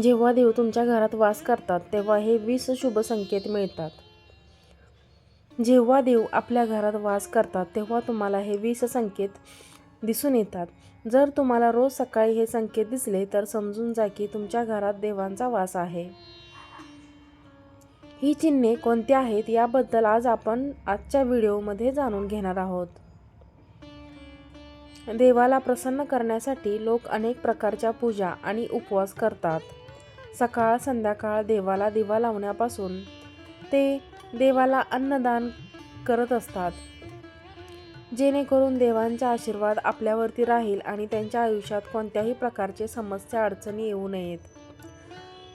जेव्हा देव तुमच्या घरात वास करतात तेव्हा हे वीस शुभ संकेत मिळतात. जेव्हा देव आपल्या घरात वास करतात तेव्हा तुम्हाला हे वीस संकेत दिसून येतात. जर तुम्हाला रोज सकाळी हे संकेत दिसले तर समजून जा की तुमच्या घरात देवांचा वास आहे. ही चिन्हे कोणती आहेत याबद्दल आज आपण आजच्या व्हिडिओमध्ये जाणून घेणार आहोत. देवाला प्रसन्न करण्यासाठी लोक अनेक प्रकारच्या पूजा आणि उपवास करतात. सकाळ संध्याकाळ देवाला दिवा लावण्यापासून ते देवाला अन्नदान करत असतात. जेणेकरून देवांचा आशीर्वाद आपल्यावरती राहील आणि त्यांच्या आयुष्यात कोणत्याही प्रकारचे समस्या अडचणी येऊ नयेत.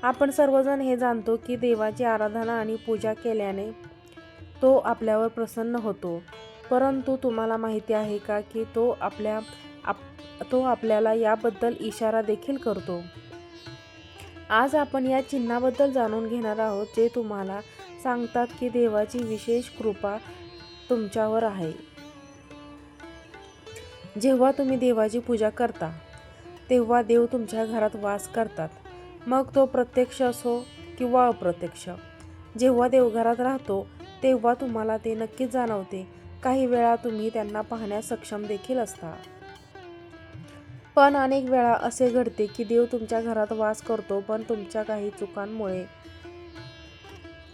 आपण सर्वजण हे जाणतो की देवाची आराधना आणि पूजा केल्याने तो आपल्यावर प्रसन्न होतो. परंतु तुम्हाला माहिती आहे का की तो आपल्या आप तो आपल्याला याबद्दल इशारा देखील करतो? आज आपण या चिन्हाबद्दल जाणून घेणार आहोत जे तुम्हाला सांगतात की देवाची विशेष कृपा तुमच्यावर आहे. जेव्हा तुम्ही देवाची पूजा करता तेव्हा देव तुमच्या घरात वास करतात. मग तो प्रत्यक्ष असो किंवा अप्रत्यक्ष. जेव्हा देवघरात राहतो तेव्हा तुम्हाला ते नक्कीच जाणवते. काही वेळा तुम्ही त्यांना पाहण्यास सक्षम देखील असता. पण अनेक वेळा असे घडते की देव तुमच्या घरात वास करतो पण तुमच्या काही चुकांमुळे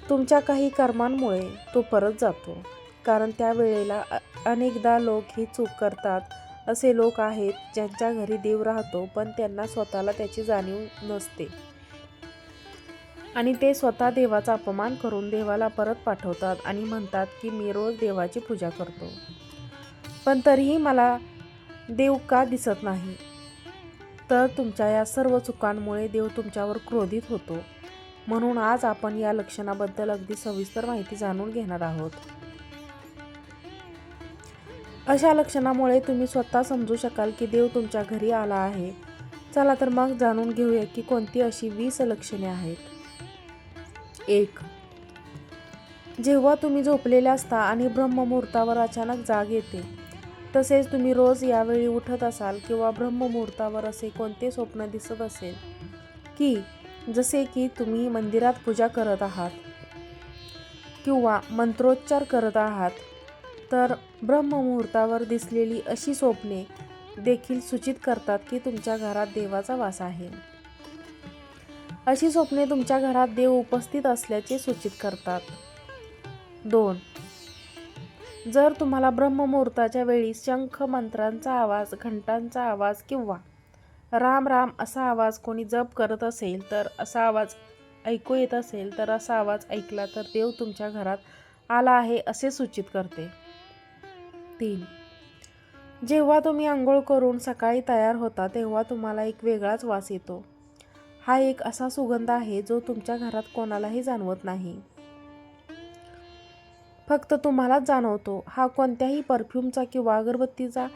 तुमच्या काही कर्मांमुळे तो परत जातो. कारण त्यावेळेला वेळेला अनेकदा लोक ही चूक करतात. असे लोक आहेत ज्यांच्या घरी देव राहतो पण त्यांना स्वतःला त्याची जाणीव नसते. आणि ते स्वतः देवाचा अपमान करून देवाला परत पाठवतात आणि म्हणतात की मी रोज देवाची पूजा करतो. पण तरीही मला देव का दिसत नाही? तर तुमच्या या सर्व चुकांमुळे देव तुमच्यावर क्रोधित होतो. म्हणून आज आपण या लक्षणाबद्दल अगदी सविस्तर माहिती जाणून घेणार आहोत. अशा लक्षणामुळे तुम्ही स्वतः समजू शकाल की देव तुमच्या घरी आला आहे. चला तर मग जाणून घेऊया की कोणती अशी वीस लक्षणे आहेत. एक जेव्हा तुम्ही झोपलेले असता आणि ब्रह्ममुहूर्तावर अचानक जाग येते तसेच तुम्ही रोज यावेळी उठत असाल किंवा ब्रह्ममुहूर्तावर असे कोणते स्वप्न दिसत असेल की जसे की तुम्ही मंदिरात पूजा करत आहात किंवा मंत्रोच्चार करत आहात तर ब्रह्ममुहूर्तावर दिसलेली अशी स्वप्ने देखील सूचित करतात की तुमच्या घरात देवाचा वास आहे. अशी स्वप्ने तुमच्या घरात देव उपस्थित असल्याचे सूचित करतात. दोन जर तुम्हाला ब्रह्ममुहूर्ताच्या वेळी शंख मंत्रांचा आवाज घंटांचा आवाज किंवा राम राम असा आवाज कोणी जप करत असेल तर असा आवाज ऐकू येत असेल तर असा आवाज ऐकला तर देव तुमच्या घरात आला आहे असे सूचित करते. तीन. जेव्हा तुम्ही आंघोळ करून सकाळी तयार होता तेव्हा तुम्हाला एक वेगळाच वास येतो. हा एक असा सुगंध आहे जो तुमच्या घरात कोणालाही जाणवत नाही. फक्त तुम्हालाच जाणवतो हा कोणत्याही परफ्यूमचा किंवा अगरबत्तीचा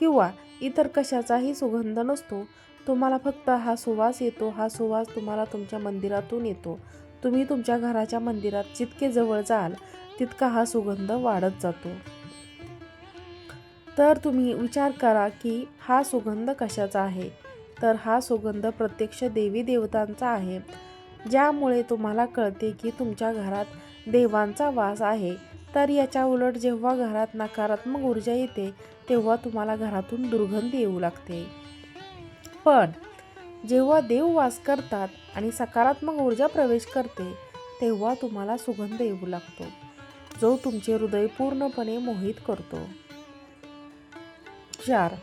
किंवा इतर कशाचाही सुगंध नसतो. तुम्हाला फक्त हा सुवास येतो हा सुवास तुम्हाला तुमच्या मंदिरातून येतो. तुम्ही तुमच्या घराच्या मंदिरात जितके जवळ जाल तितका हा सुगंध वाढत जातो. तर तुम्ही विचार करा की हा सुगंध कशाचा आहे? तर हा सुगंध प्रत्यक्ष देवी देवतांचा आहे. ज्यामुळे तुम्हाला कळते की तुमच्या घरात देवांचा वास आहे. तर याच्या उलट जेव्हा घरात नकारात्मक ऊर्जा येते तेव्हा तुम्हाला घरातून दुर्गंध येऊ लागते. पण जेव्हा देव वास करतात आणि सकारात्मक ऊर्जा प्रवेश करते तेव्हा तुम्हाला सुगंध येऊ लागतो जो तुमचे हृदय पूर्णपणे मोहित करतो. चार.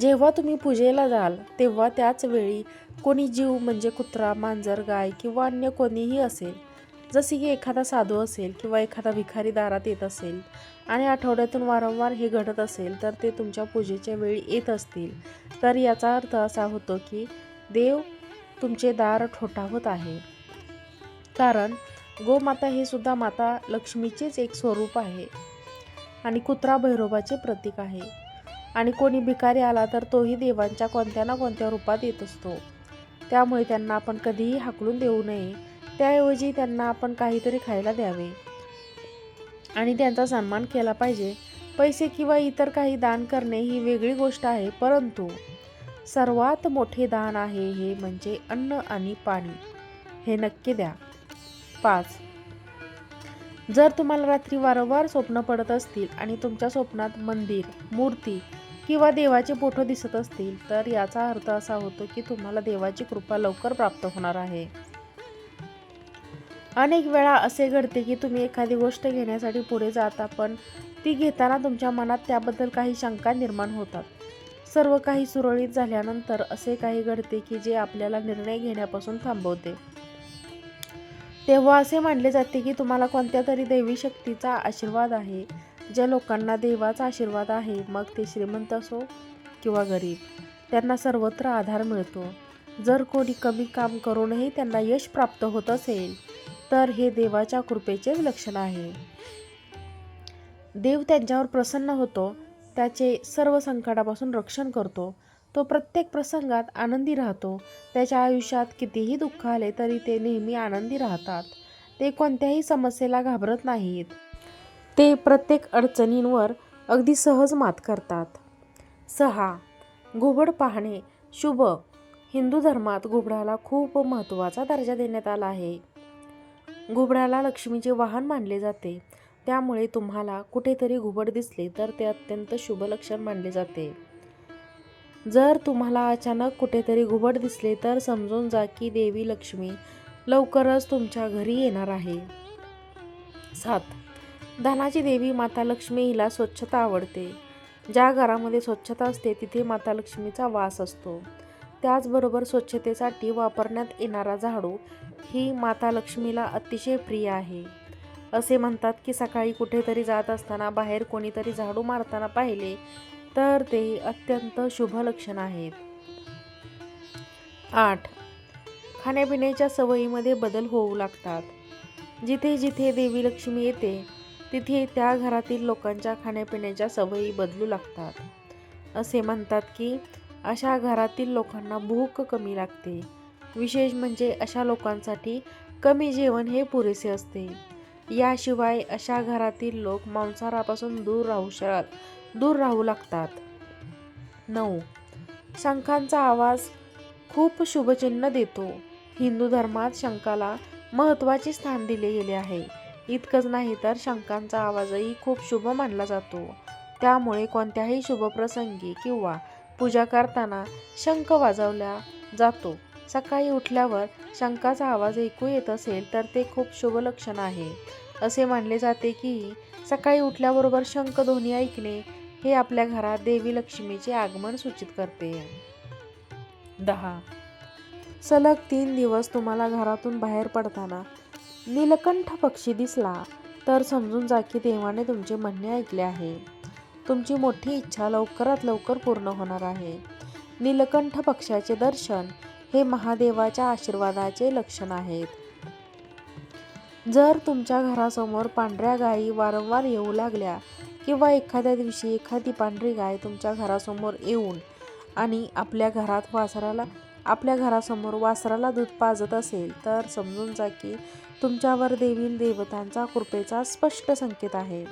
जेव्हा तुम्ही पूजेला जाल तेव्हा त्याच वेळी कोणी जीव म्हणजे कुत्रा मांजर गाय किंवा अन्य कोणीही असेल जसे की एखादा साधू असेल किंवा एखादा भिखारी दारात येत असेल आणि आठवड्यातून वारंवार हे घडत असेल तर ते तुमच्या पूजेच्या वेळी येत असतील. तर याचा अर्थ असा होतो की देव तुमचे दार ठोठावत आहे. कारण गोमाता हे सुद्धा माता लक्ष्मीचेच एक स्वरूप आहे आणि कुत्रा भैरोबाचे प्रतीक आहे. आणि कोणी भिकारी आला तर तोही देवांच्या कोणत्या ना कोणत्या रूपात येत असतो. त्यामुळे त्यांना आपण कधीही हाकलून देऊ नये. त्याऐवजी त्यांना आपण काहीतरी खायला द्यावे. आणि त्यांचा सन्मान केला पाहिजे. पैसे किंवा इतर काही दान करणे ही वेगळी गोष्ट आहे परंतु सर्वात मोठे दान आहे हे म्हणजे अन्न आणि पाणी. हे नक्की द्या. पाच. जर तुम्हाला रात्री वारंवार स्वप्न पडत असतील आणि तुमच्या स्वप्नात मंदिर मूर्ती किंवा देवाचे फोटो दिसत असतील तर याचा अर्थ असा होतो की तुम्हाला देवाची कृपा लवकर प्राप्त होणार आहे. अनेक वेळा असे घडते की तुम्ही एखादी गोष्ट घेण्यासाठी पुढे जाता पण ती घेताना तुमच्या मनात त्याबद्दल काही शंका निर्माण होतात. सर्व काही सुरळीत झाल्यानंतर असे काही घडते की जे आपल्याला निर्णय घेण्यापासून थांबवते. तेव्हा असे मानले जाते की तुम्हाला कोणत्या तरी देवी शक्तीचा आशीर्वाद आहे ज्या लोकांना देवाचा आशीर्वाद आहे मग ते श्रीमंत असो किंवा गरीब. त्यांना सर्वत्र आधार मिळतो. जर कोणी कमी काम करूनही त्यांना यश प्राप्त होत असेल तर हे देवाच्या कृपेचे लक्षण आहे. देव त्यांच्यावर प्रसन्न होतो त्याचे सर्व संकटापासून रक्षण करतो. तो प्रत्येक प्रसंगात आनंदी राहतो. त्याच्या आयुष्यात कितीही दुःख आले तरी ते नेहमी आनंदी राहतात. ते कोणत्याही समस्येला घाबरत नाहीत. ते प्रत्येक अडचणींवर अगदी सहज मात करतात. सहा. घुबड पाहणे शुभ. हिंदू धर्मात घुबडाला खूप महत्त्वाचा दर्जा देण्यात आला आहे. घुबडाला लक्ष्मीचे वाहन मानले जाते. त्यामुळे तुम्हाला कुठेतरी घुबड दिसले तर ते अत्यंत शुभ लक्षण मानले जाते. जर तुम्हाला अचानक कुठेतरी घुबड दिसले तर समजून जा की देवी लक्ष्मी लवकरच तुमच्या घरी येणार आहे. सात. धनाची देवी माता लक्ष्मी हिला स्वच्छता आवडते. ज्या घरामध्ये स्वच्छता असते तिथे माता लक्ष्मीचा वास असतो. त्याचबरोबर स्वच्छतेसाठी वापरण्यात येणारा झाडू ही माता लक्ष्मीला अतिशय प्रिय आहे. असे म्हणतात की सकाळी कुठेतरी जात असताना बाहेर कोणीतरी झाडू मारताना पाहिले तर ते अत्यंत शुभ लक्षण आहेत. आठ. खाण्यापिण्याच्या सवयीमध्ये बदल होऊ लागतात. जिथे जिथे देवी लक्ष्मी येते तिथे त्या घरातील लोकांच्या खाण्यापिण्याच्या सवयी बदलू लागतात. असे म्हणतात की अशा घरातील लोकांना भूक कमी लागते. विशेष म्हणजे अशा लोकांसाठी कमी जेवण हे पुरेसे असते. याशिवाय अशा घरातील लोक मांसाहारापासून दूर राहू शकत दूर राहू लागतात. नऊ. शंखांचा आवाज खूप शुभचिन्ह देतो. हिंदू धर्मात शंखाला महत्त्वाचे स्थान दिले गेले आहे. इतकंच नाही तर शंखांचा आवाजही खूप शुभ मानला जातो. त्यामुळे कोणत्याही शुभप्रसंगी किंवा पूजा करताना शंख वाजवला जातो. सकाळी उठल्यावर शंखाचा आवाज ऐकू येत असेल तर ते खूप शुभ लक्षण आहे. असे मानले जाते की सकाळी उठल्याबरोबर शंख ध्वनी ऐकणे हे आपल्या घरात देवी लक्ष्मीचे आगमन सूचित करते. दहा. सलग तीन दिवस तुम्हाला घरातून बाहेर पडताना नीलकंठ पक्षी दिसला तर समजून जा की देवाने तुमचे म्हणणे ऐकले आहे. तुमची मोठी इच्छा लवकरात लवकर पूर्ण होणार आहे. नीलकंठ पक्षाचे दर्शन हे महादेवाच्या आशीर्वादाचे लक्षण आहेत. जर तुमच्या घरासमोर पांढऱ्या गायी वारंवार येऊ लागल्या किंवा एखाद्या दिवशी एखादी पांढरी गाय तुमच्या घरासमोर येऊन आणि आपल्या घरात वासराला आपल्या घरासमोर वासराला दूध पाजत असेल तर समजून जा की तुमच्यावर देवील देवतांचा कृपेचा स्पष्ट संकेत आहे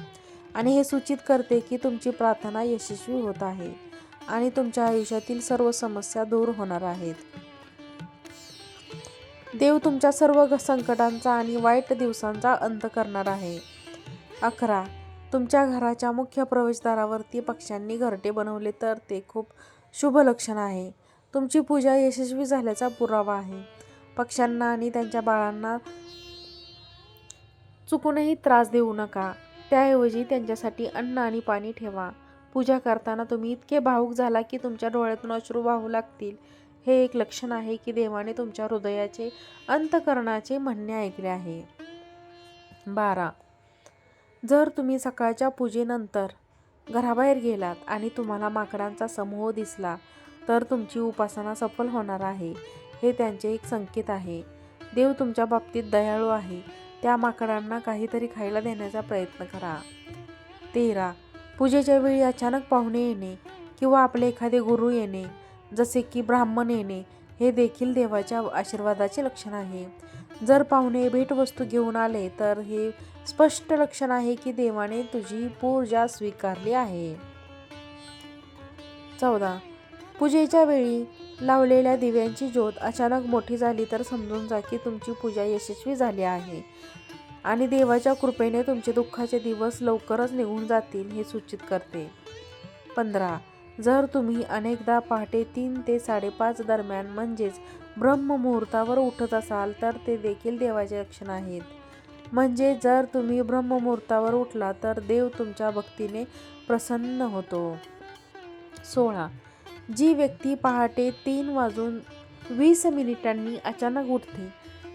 आणि हे सूचित करते की तुमची प्रार्थना यशस्वी होत आहे आणि तुमच्या आयुष्यातील सर्व समस्या दूर होणार आहेत. देव तुमच्या सर्व संकटांचा आणि वाईट दिवसांचा अंत करणार आहे. अकरा. तुमच्या घराच्या मुख्य प्रवेशद्वारावरती पक्ष्यांनी घरटे बनवले तर ते खूप शुभ लक्षण आहे. तुमची पूजा यशस्वी झाल्याचा पुरावा आहे. पक्ष्यांना आणि त्यांच्या बाळांना चुकूनही त्रास देऊ नका. त्याऐवजी त्यांच्यासाठी अन्न आणि पाणी ठेवा. पूजा करताना तुम्ही इतके भावूक झाला की तुमच्या डोळ्यातून अश्रू वाहू लागतील. हे एक लक्षण आहे की देवाने तुमच्या हृदयाचे अंतकरणाचे म्हणणे ऐकले आहे. बारा. जर तुम्ही सकाळच्या पूजेनंतर घराबाहेर गेलात आणि तुम्हाला माकडांचा समूह दिसला तर तुमची उपासना सफल होणार आहे हे त्यांचे एक संकेत आहे. देव तुमच्या बाबतीत दयाळू आहे. त्या माकडांना काहीतरी खायला देण्याचा प्रयत्न करा. तेरा. पूजेच्या वेळी अचानक पाहुणे येणे किंवा आपले एखादे गुरु येणे जसे की ब्राह्मण येणे हे देखील देवाच्या आशीर्वादाचे लक्षण आहे. जर पाहुणे भेटवस्तू घेऊन आले तर हे स्पष्ट लक्षण आहे की देवाने तुझी पूजा स्वीकारली आहे. चौदा. पूजेच्या वेळी लावलेल्या दिव्यांची ज्योत अचानक मोठी झाली तर समजून जा की तुमची पूजा यशस्वी झाली आहे आणि देवाच्या कृपेने तुमचे दुःखाचे दिवस लवकरच निघून जातील हे सूचित करते. पंधरा. जर तुम्ही अनेकदा पहाटे तीन ते साडेपाच दरम्यान म्हणजेच ब्रह्ममुहूर्तावर उठत असाल तर ते देखील देवाचे लक्षण आहेत. म्हणजे जर तुम्ही ब्रह्ममुहूर्तावर उठला तर देव तुमच्या भक्तीने प्रसन्न होतो. सोळा. जी व्यक्ती पहाटे तीन वाजून वीस मिनिटांनी अचानक उठते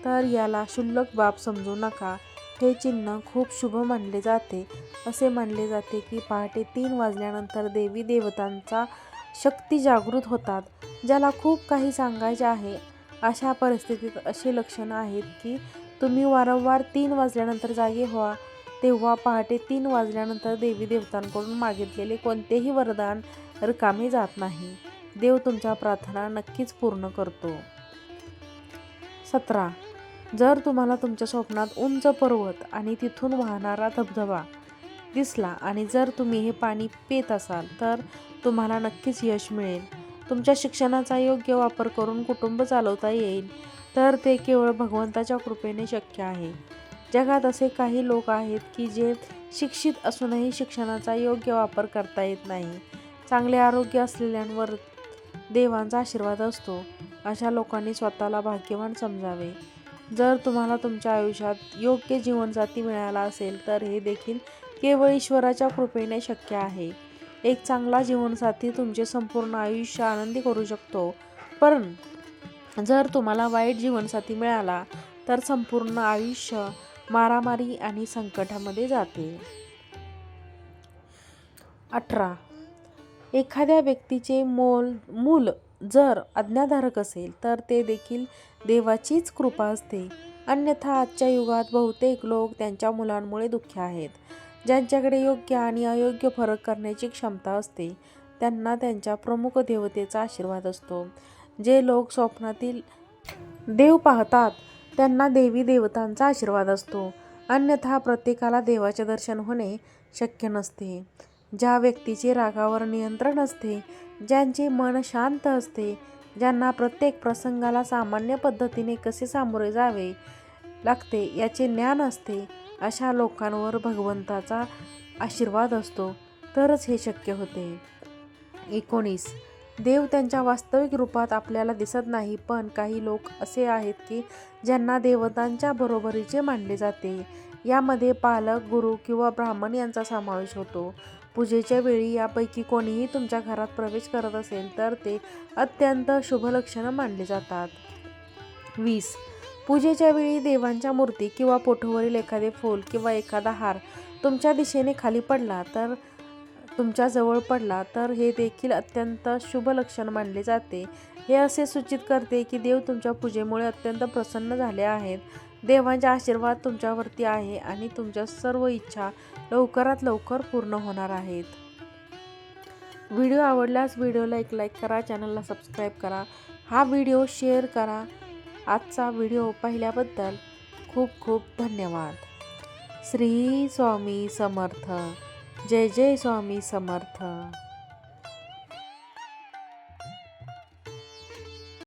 तर याला क्षुल्लक बाब समजू नका. हे चिन्ह खूप शुभ मानले जाते. असे मानले जाते की पहाटे तीन वाजल्यानंतर देवी देवतांचा शक्ती जागृत होतात ज्याला खूप काही सांगायचे आहे. अशा परिस्थितीत अशी लक्षणं आहेत की तुम्ही वारंवार तीन वाजल्यानंतर जागे व्हा तेव्हा पहाटे तीन वाजल्यानंतर देवी देवतांकडून मागितलेले कोणतेही वरदान रिकामे जात नाही. देव तुमच्या प्रार्थना नक्कीच पूर्ण करतो. सतरा. जर तुम्हाला तुमच्या स्वप्नात उंच पर्वत आणि तिथून वाहणारा धबधबा दिसला आणि जर तुम्ही हे पाणी पित असाल तर तुम्हाला नक्कीच यश मिळेल. तुमच्या शिक्षणाचा योग्य वापर करून कुटुंब चालवता येईल तर ते केवळ भगवंताच्या कृपेने शक्य आहे. जगात असे काही लोक आहेत की जे शिक्षित असूनही शिक्षणाचा योग्य वापर करता येत नाही. चांगले आरोग्य असलेल्यांवर देवांचा आशीर्वाद असतो अशा लोकांनी स्वतःला भाग्यवान समजावे. जर तुम्हाला तुमच्या आयुष्यात योग्य जीवनसाथी मिळाला असेल तर हे देखील केवळ ईश्वराच्या कृपेने शक्य आहे. एक चांगला जीवनसाथी तुमचे संपूर्ण आयुष्य आनंदी करू शकतो. पण जर तुम्हाला वाईट जीवनसाथी मिळाला तर संपूर्ण आयुष्य मारामारी आणि संकटामध्ये जाते. अठरा. एखाद्या व्यक्तीचे मोल मूल जर आज्ञाधारक असेल तर ते देखील देवाचीच कृपा असते. अन्यथा आजच्या युगात बहुतेक लोक त्यांच्या मुलांमुळे दुःखी आहेत. ज्यांच्याकडे योग्य आणि अयोग्य फरक करण्याची क्षमता असते त्यांना त्यांच्या प्रमुख देवतेचा आशीर्वाद असतो. जे लोक स्वप्नातील देव पाहतात त्यांना देवी देवतांचा आशीर्वाद असतो. अन्यथा प्रत्येकाला देवाचे दर्शन होणे शक्य नसते. ज्या व्यक्तीचे रागावर नियंत्रण असते ज्यांचे मन शांत असते ज्यांना प्रत्येक प्रसंगाला सामान्य पद्धतीने कसे सामोरे जावे लागते याचे ज्ञान असते अशा लोकांवर भगवंताचा आशीर्वाद असतो. तरच हे शक्य होते. एकोणीस. देव त्यांच्या वास्तविक रूपात आपल्याला दिसत नाही पण काही लोक असे आहेत की ज्यांना देवतांच्या बरोबरीचे मानले जाते. यामध्ये पालक गुरु किंवा ब्राह्मण यांचा समावेश होतो. पूजेच्या वेळी यापैकी कोणीही तुमच्या घरात प्रवेश करत असेल तर ते अत्यंत शुभ लक्षणं मानले जातात. वीस. पूजेच्या वेळी देवांच्या मूर्ती किंवा पोठोवरील एखादे फूल किंवा एखादा हार तुमच्या दिशेने खाली पडला तर तुमच्या जवळ पडला तर हे देखील अत्यंत शुभ लक्षण मानले जाते. हे असे सूचित करते की देव तुमच्या पूजेमुळे अत्यंत प्रसन्न झाले आहेत. देवांचा आशीर्वाद तुमच्यावरती आहे आणि तुमच्या सर्व इच्छा लवकरात लवकर पूर्ण होणार आहेत. व्हिडिओ आवडल्यास व्हिडिओला एक लाईक करा चॅनलला सबस्क्राईब करा. हा व्हिडिओ शेअर करा. आजचा व्हिडिओ पाहिल्याबद्दल खूप खूप धन्यवाद. श्री स्वामी समर्थ. जय जय स्वामी समर्थ.